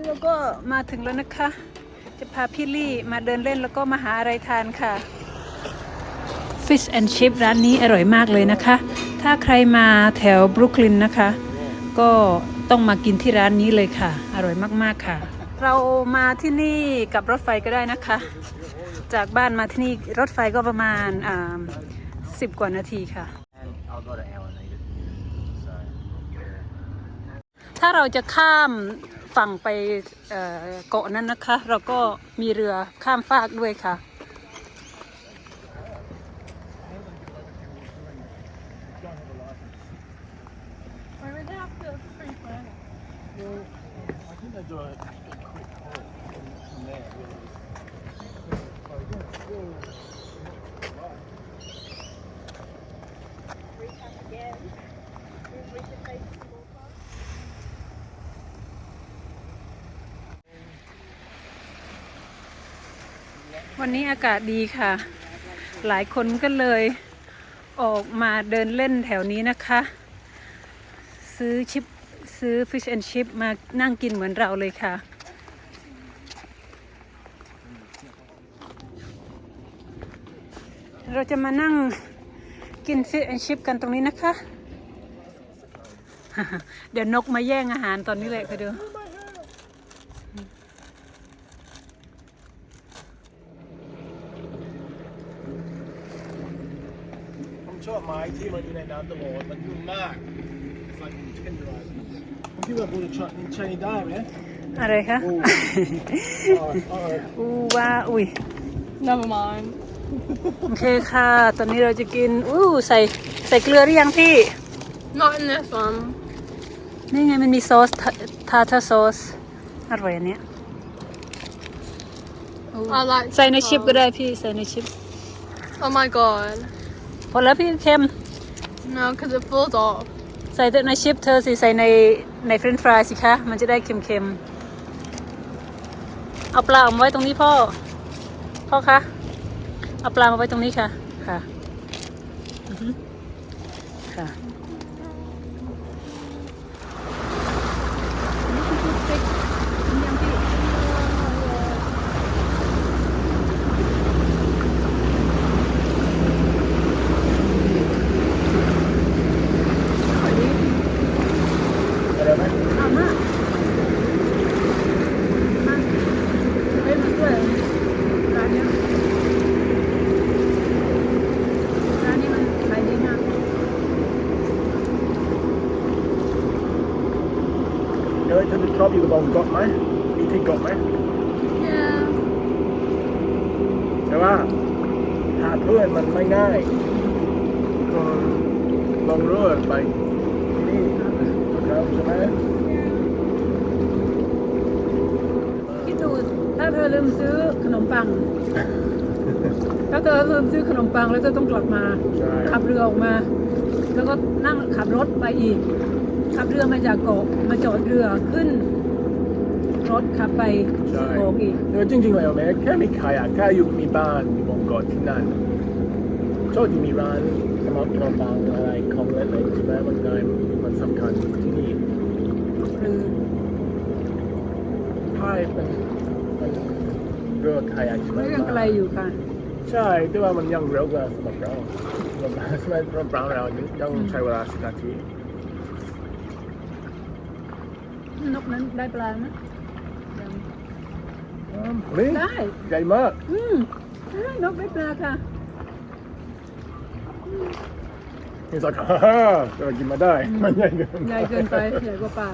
นี้เราก็มาถึงแล้วนะคะ จะพาพี่ลี่มาเดินเล่นแล้วก็มาหาอะไรทานค่ะ Fish and Chip ร้านนี้อร่อยมากเลยนะคะ ถ้าใครมาแถวบรุกลินนะคะ ก็ต้องมากินที่ร้านนี้เลยค่ะ อร่อยมากๆค่ะ เรามาที่นี่กับรถไฟก็ได้นะคะ จากบ้านมาที่นี่รถไฟก็ประมาณอ่าสิบกว่านาทีค่ะ ถ้าเราจะข้าม ฝั่งไปเกาะนั้นนะคะ เราก็มีเรือข้ามฟากด้วยค่ะ I think they do a, a quick haul from, from there. Really. again. วันนี้อากาศดีค่ะ หลายคนก็เลยออกมาเดินเล่นแถวนี้นะคะ ซื้อชิปซื้อ Fish and Chip มานั่งกินเหมือนเราเลยค่ะ เราจะมานั่งกิน Fish and Chip กันตรงนี้นะคะ เดี๋ยวนกมาแย่งอาหารตอนนี้เลยค่ะเดู ชอบไม้ที่มันอยู่ในน้ำตะโมดมันยุ่งมาก It's like chicken dry ผมคิดว่าคุณจะใช้ได้ไหมอะไรคะโอ้อ๋ออ๋ออู้ว่าอุ้ย Never mind. โอเคค่ะ ตอนนี้เราจะกิน อู้ใส่ใส่เกลือหรือยังพี่ Not in this one. นี่ไงมันมีซอสทาทาซอสอร่อยอันเนี้ย I like ใส่ในชิปก็ได้พี่ ใส่ในชิป Oh my god. พอแล้วพี่เค็ม No, because it falls off. ใส่แต่ในชิปเธอสิ ใส่ในในเฟรนฟรายสิคะ มันจะได้เค็มๆ เอาปลาออกมาไว้ตรงนี้พ่อ พ่อคะ เอาปลามาไว้ตรงนี้ค่ะ ค่ะอือฮึค่ะ อะไรไหม เอามามาเฮ้ยมาด้วยร้านเนี้ยร้านนี้มันขายดีมาก เดี๋ยวถ้าจะชอบอยู่กับบอลเกาะไหมมีที่เกาะไหม Yeah. แต่ว่าหาเพื่อนมันไม่ ง่ายก็ลองเรือไปที่นี่นะครับใช่ไหมคิดดูถ้าเธอลืมซื้อขนมปัง ถ้าเธอลืมซื้อขนมปังแล้วเธอต้องกลับมา ใช่ขับเรือออกมา แล้วก็นั่งขับรถไปอีก ขับเรือมาจากเกาะมาจอดเรือขึ้น รถขับไปซื้อของอีก เออจริงๆแล้วแม่แค่มีขายอะแค่อยู่มีบ้านมีบงกอดที่นั่น โชคดีมีร้านสำหรับขนมปังอะไรของเล็กๆใช่ไหมมันง่ายมันสำคัญที่นี่หรือพายเป็นเป็นเรือขายใช่ไหมไม่ยังไกลอยู่ค่ะ ใช่แต่ว่ามันยังเร็วกว่าสำหรับเราสำหรับสำหรับเราเรายังใช้เวลาสิบนาทีนกนั้นได้ปลาไหมยังอืมเฮ้ยได้ใหญ่มาก อืมได้นกได้ปลาค่ะ นี่สักฮ่าฮ่าจะกินมาได้ มันใหญ่เกินใหญ่เกินไปใหญ่กว่าปลา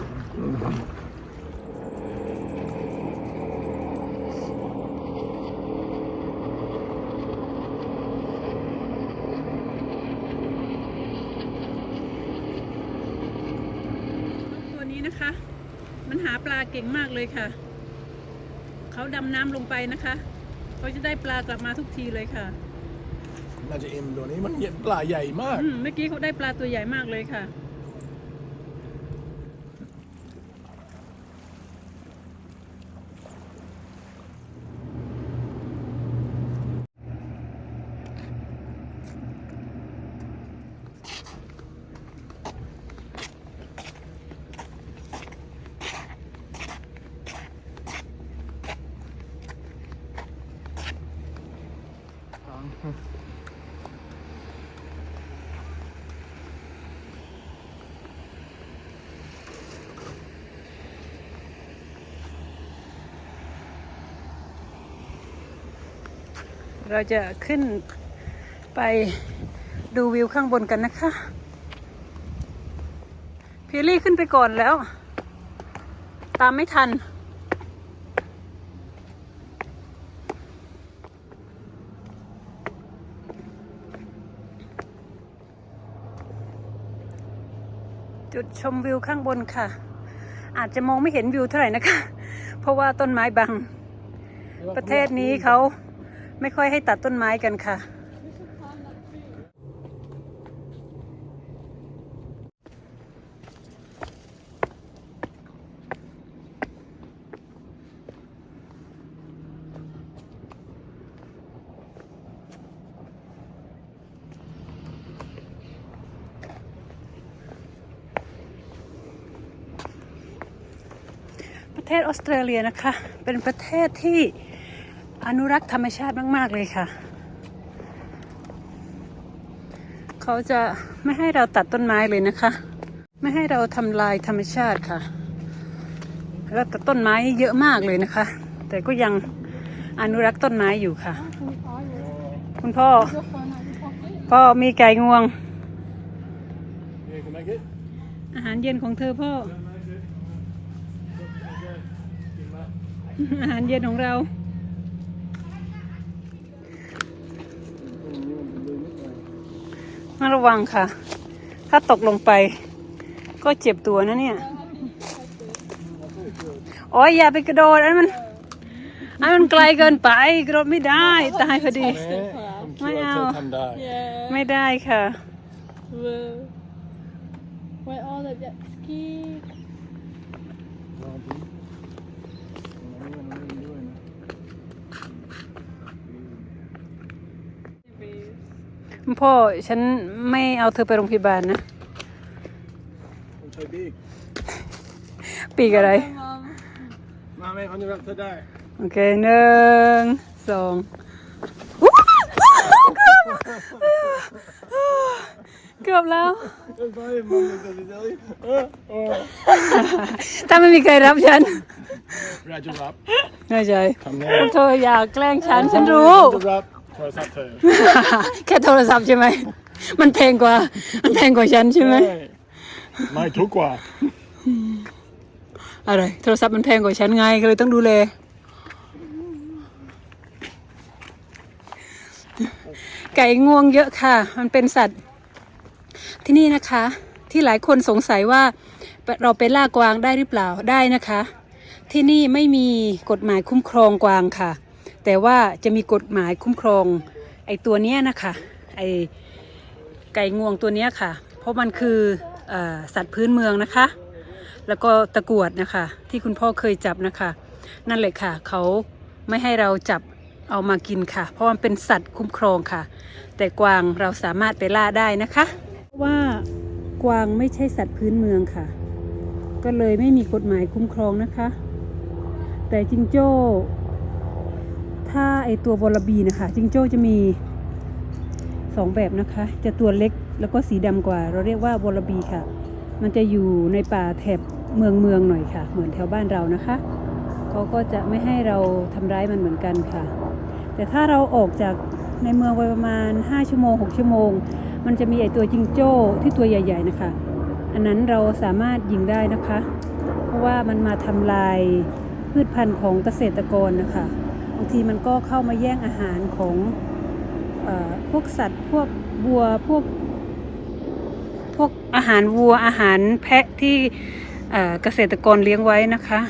ตัวนี้นะคะ มันหาปลาเก่งมากเลยค่ะ เขาดำน้ำลงไปนะคะ เขาจะได้ปลากลับมาทุกทีเลยค่ะ น่าจะเอ็มตัวนี้มันเหญ่ปลาใหญ่มาก อืมเมื่อกี้เขาได้ปลาตัวใหญ่มากเลยค่ะ เราจะขึ้นไปดูวิวข้างบนกันนะคะพีรี่ขึ้นไปก่อนแล้ว ตามไม่ทัน จุดชมวิวข้างบนค่ะ อาจจะมองไม่เห็นวิวเท่าไหร่นะคะ เพราะว่าต้นไม้บัง ประเทศนี้เขา ไม่ค่อยให้ตัดต้นไม้กันค่ะ ประเทศออสเตรเลียนะคะ เป็นประเทศที่ อนุรักษ์ธรรมชาติมาก ๆ เลยค่ะ เขาจะไม่ให้เราตัดต้นไม้เลยนะคะ ไม่ให้เราทำลายธรรมชาติค่ะ แล้วแต่ต้นไม้เยอะมากเลยนะคะ แต่ก็ยังอนุรักษ์ต้นไม้อยู่ค่ะ คุณพ่อ พ่อมีไก่งวง อาหารเย็นของเธอพ่อ อาหารเย็นของเรา มา ระวังค่ะ ถ้าตกลงไป ก็เจ็บตัวนะเนี่ยโอ้ยอย่าไปกระโดดอันนั้นมันอันนั้นมันไกลเกินไปกระโดดไม่ได้ตายพอดี ผมคิดไม่ว่าเอาเธอทำได้ Yeah. ไม่ได้ค่ะ Whoa. Where all the jet ski? ลองดูลองดูลองดูด้วยนะ พ่อฉันไม่เอาเธอไปโรงพยาบาลนะผมใช้บิ๊กปีกอะไร Mom. มาไหมเขาจะรับเธอได้โอเคหนึ่งสองเกือบแล้ว เอ้ยไปมึงจะดิเดลี่เออเออถ้าไม่มีใครรับฉันเราจะรับไม่ใช่ทำแน่เธออยากแกล้งฉันฉันรู้ จะรับ โทรศัพท์เธอแค่โทรศัพท์ใช่ไหม มันแพงกว่า มันแพงกว่าฉันใช่ไหมใช่ไม่ถูกกว่า อะไร โทรศัพท์มันแพงกว่าฉันไง ก็เลยต้องดูแล ไก่งวงเยอะค่ะ มันเป็นสัตว์ ที่นี่นะคะ ที่หลายคนสงสัยว่าเราไปล่ากวางได้หรือเปล่า ได้นะคะ ที่นี่ไม่มีกฎหมายคุ้มครองกวางค่ะ แต่ว่าจะมีกฎหมายคุ้มครองไอตัวเนี้ยนะคะไอไก่งวงตัวเนี้ยค่ะ เพราะมันคืออสัตว์พื้นเมืองนะคะ แล้วก็ตะกรวดนะคะ ที่คุณพ่อเคยจับนะคะ นั่นแหละค่ะ เขาไม่ให้เราจับเอามากินค่ะ เพราะมันเป็นสัตว์คุ้มครองค่ะ แต่กวางเราสามารถไปล่าได้นะคะว่ากวางไม่ใช่สัตว์พื้นเมืองค่ะ ก็เลยไม่มีกฎหมายคุ้มครองนะคะ แต่จิงโจ้ ถ้าไอตัววอลลาบีนะคะจิงโจ้จะมีสองแบบนะคะ จะตัวเล็กแล้วก็สีดำกว่า เราเรียกว่าวอลลาบีค่ะ มันจะอยู่ในป่าแถบเมืองเมืองหน่อยค่ะ เหมือนแถวบ้านเรานะคะเขาก็จะไม่ให้เราทำร้ายมันเหมือนกันค่ะ แต่ถ้าเราออกจากในเมืองไปประมาณ 5 ชั่วโมง 6 ชั่วโมง มันจะมีไอตัวจิงโจ้ที่ตัวใหญ่ ๆนะคะ อันนั้นเราสามารถยิงได้นะคะ เพราะว่ามันมาทำลายพืชพันธุ์ของเกษตรกรนะคะ บางทีมันก็เข้ามาแย่งอาหารของอพวกสัตว์พวกวัวพวกพวกอาหารวัวอาหารแพะที่เกษตรกรเลี้ยงไว้นะคะ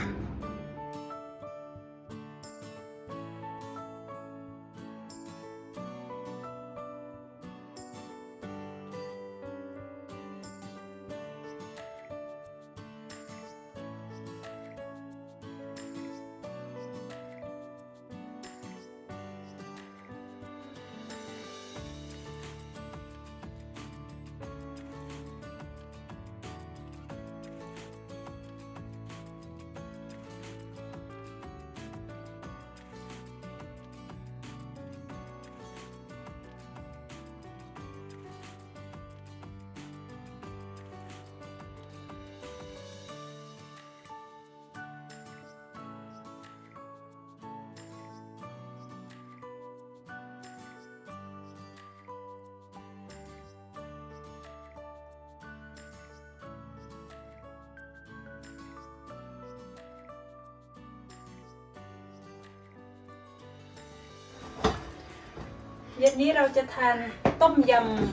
เย็นนี้เราจะทานต้มย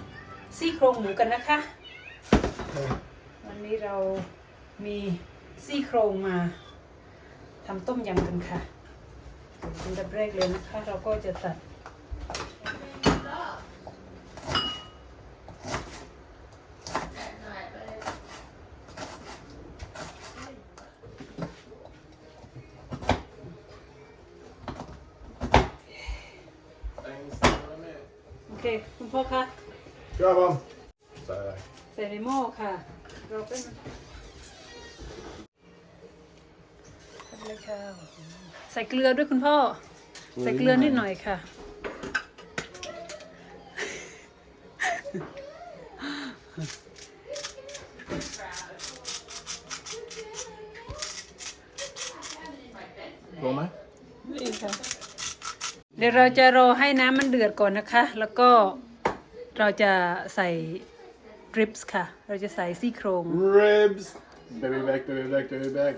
ำซี่โครงหมูกันนะคะ วันนี้เรามีซี่โครงมาทำต้มยำกันค่ะอันดับแรกเลยนะคะ เราก็จะตัด โอเค คุณพ่อคะ Kör om. Så här. ใส่ในหม้อค่ะ เราเป็นทำเลยค่ะ ใส่เกลือด้วยคุณพ่อ ใส่เกลือนิดหน่อยค่ะ เดี๋ยวเราจะรอให้น้ำมันเดือดก่อนนะคะ แล้วก็เราจะใส่ดริปส์ค่ะ เราจะใส่ซี่โครง Ribs. Baby back, baby back, baby back.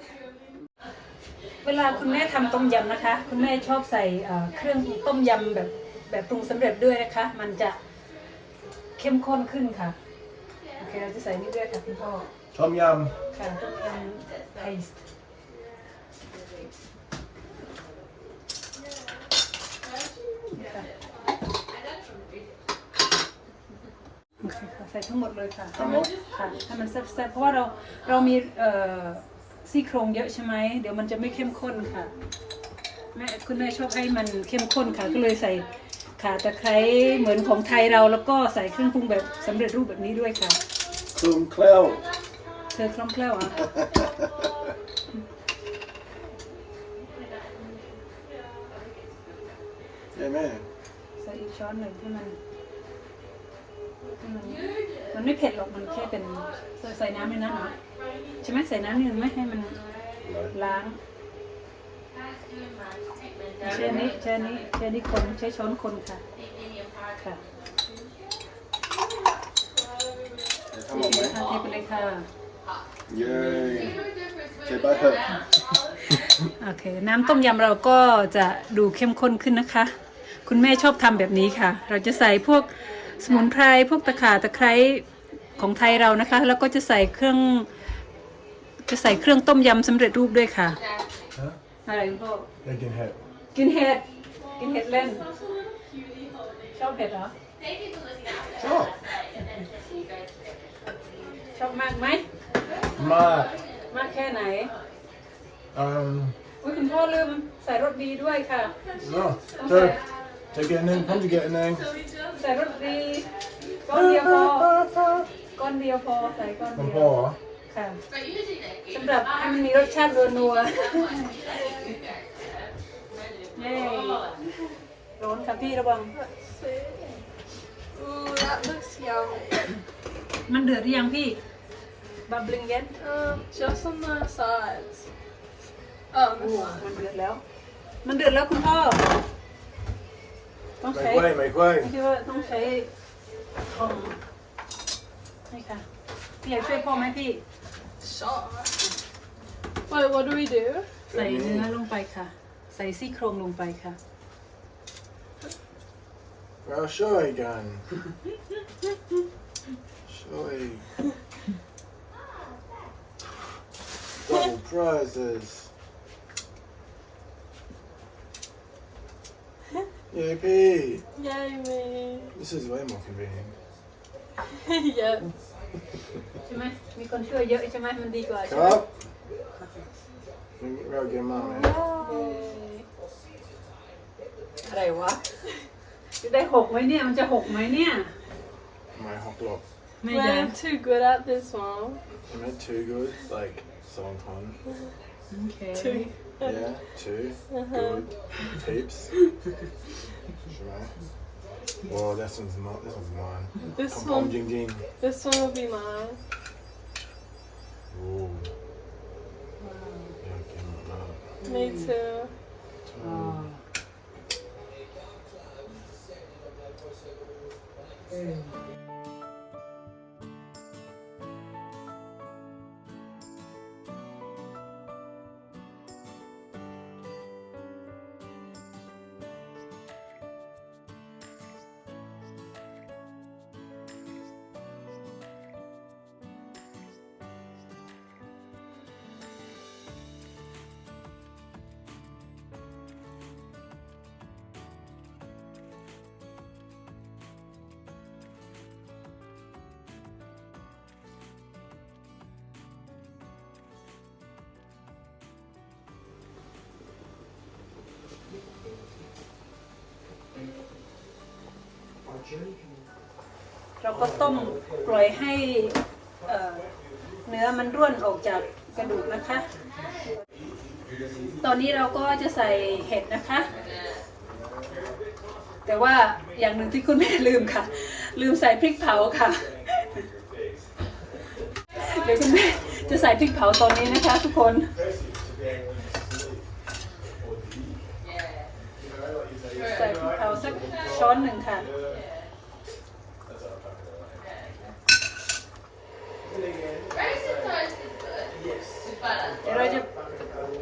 เวลาคุณแม่ทำต้มยำนะคะ คุณแม่ชอบใส่เอ่อเครื่องต้มยำแบบแบบปรุงสำเร็จด้วยนะคะ มันจะเข้มข้นขึ้นค่ะ โอเค เราจะใส่นี่ด้วยค่ะคุณพ่อ Tom yum. ค่ะต้มยำ paste นี่ค่ะโอเคค่ะใส่ทั้งหมดเลยค่ะทั้งหมดค่ะให้มันแซ่บๆเพราะว่าเราเรามีเอ่อซี่โครงเยอะใช่ไหมเดี๋ยวมันจะไม่เข้มข้นค่ะแม่คุณแม่ชอบให้มันเข้มข้นค่ะก็เลยใส่ข่าตะไคร้เหมือนของไทยเราแล้วก็ใส่เครื่องปรุงแบบสำเร็จรูปแบบนี้ด้วยค่ะ Kung kläll. เธอคล่องแคล่วอะ Jag är med. ใส่อีกช้อนหนึ่งให้มัน ให้มันมันไม่เผ็ดหรอก มันแค่เป็นใส่ใส่น้ำในนั้นเหรอใช่ไหมใส่น้ำนิดนึงไหมให้มัน Nej. ล้างเช่นนี้เช่นนี้เช่นนี้คนใช้ช้อนคนค่ะ ค่ะ Jag โอ tar เค med ค่ะ mig. เทไปเลยค่ะ Yay. Okej, bara högt. โอเค น้ำต้มยำเราก็จะดูเข้มข้นขึ้นนะคะ คุณแม่ชอบทำแบบนี้ค่ะ เราจะใส่พวก สมุนไพรพวกตะข่าตะไคร้ของไทยเรานะคะ แล้วก็จะใส่เครื่อง จะใส่เครื่องต้มยำสำเร็จรูปด้วยค่ะ Huh? อะไรคุณพ่อ Jag kan högt. กินเห็ด กินเห็ดเล่น ชอบเห็ดเหรอ Så. ชอบมากไหม Mat. มากแค่ไหน Um, อุ้ยคุณพ่อลืมใส่รสดีด้วยค่ะ så. Så. Take en en, kom till get en en. ใส่รสดีก้อนเดียวพอก้อนเดียวพอใส่ก้อน Kom เดียว på. ค่ะสำหรับให้มันมีรสชาตินัวๆเย้ร้อนค่ะพี่ระวัง Ooh, that looks yum. มันเดือดหรือยังพี่บับลิงเย็น Um, just on the sides. Oh, on โอ้ the side. มันเดือดแล้ว มันเดือดแล้วคุณพ่อ ต้องใช้ Make way, make way. ไม่ใช่ว่าต้องใช้ทองนี่ค่ะพี่อยากช่วยพ่อไหมพี่ Shot. Wait, what do we do? ใส่เนื้อลงไปค่ะ ใส่ซี่โครงลงไปค่ะ Ja, kör igen. Kör i. Double prizes. Yay, Pete. Yay, me. This is way more convenient. yeah. ใช่ไหมมีคนช่วยเยอะใช่ไหมมันดีกว่าใช่ไหม Come up. Real good mom, man. อะไรวะ จะได้หกไหมเนี่ย มันจะหกไหมเนี่ย My hot dog. ไม่ We're ได้ too good at this one. Am I too good? Like, song fun. โอเค Too. Yeah, too uh-huh. good. Tapes. Should I? Whoa, this one's not. This one's mine. This Pom pom one. jing jing. This one will be mine. Ooh. Yeah, give me that. Me too. อ๋อ เราก็ต้มปล่อยให้เอ่อเนื้อมันร่วนออกจากกระดูกนะคะ ตอนนี้เราก็จะใส่เห็ดนะคะ แต่ว่าอย่างหนึ่งที่คุณแม่ลืมค่ะ ลืมใส่พริกเผาค่ะ เดี๋ยวคุณแม่จะใส่พริกเผาตอนนี้นะคะ ทุกคนใส่พริกเผาสักช้อนหนึ่งค่ะ Rice and toast is good. With butter. เดี๋ยวเราจะ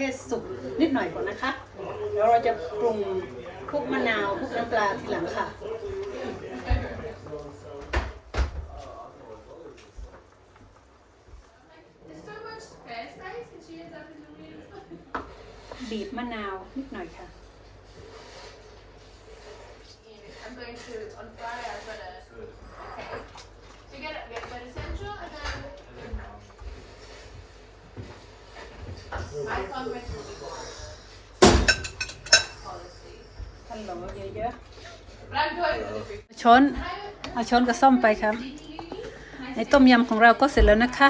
กับมะเขือเทศสุกนิดหน่อยก่อนนะคะ แล้วเราจะปรุงพวกมะนาวพวกน้ำปลาทีหลังค่ะบีบมะนาวนิดหน่อยค่ะ I'm going to on Friday. I've ช้อนเอาช้อนกับซ่อมไปครับ ในต้มยำของเราก็เสร็จแล้วนะคะ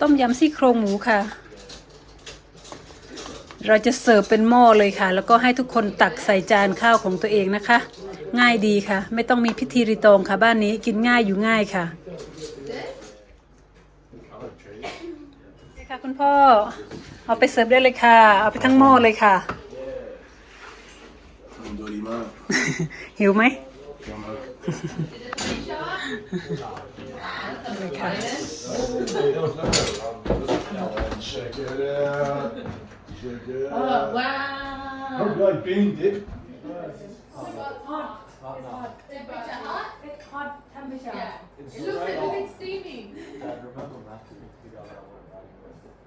ต้มยำซี่โครงหมูค่ะ เราจะเสิร์ฟเป็นหม้อเลยค่ะ แล้วก็ให้ทุกคนตักใส่จานข้าวของตัวเองนะคะ ง่ายดีค่ะ ไม่ต้องมีพิธีรีตองค่ะบ้านนี้กินง่ายอยู่ง่ายค่ะ คุณพ่อ เอาไปเสิร์ฟได้เลยค่ะ เอาไปทั้งหม้อเลยค่ะ โดดีมากหิวไหมเยอะมากเลยค่ะ How do I paint it? It's hot temperature. It looks a little bit steamy. I remember that.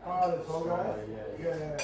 Oh, this whole guy? yeah. yeah. yeah.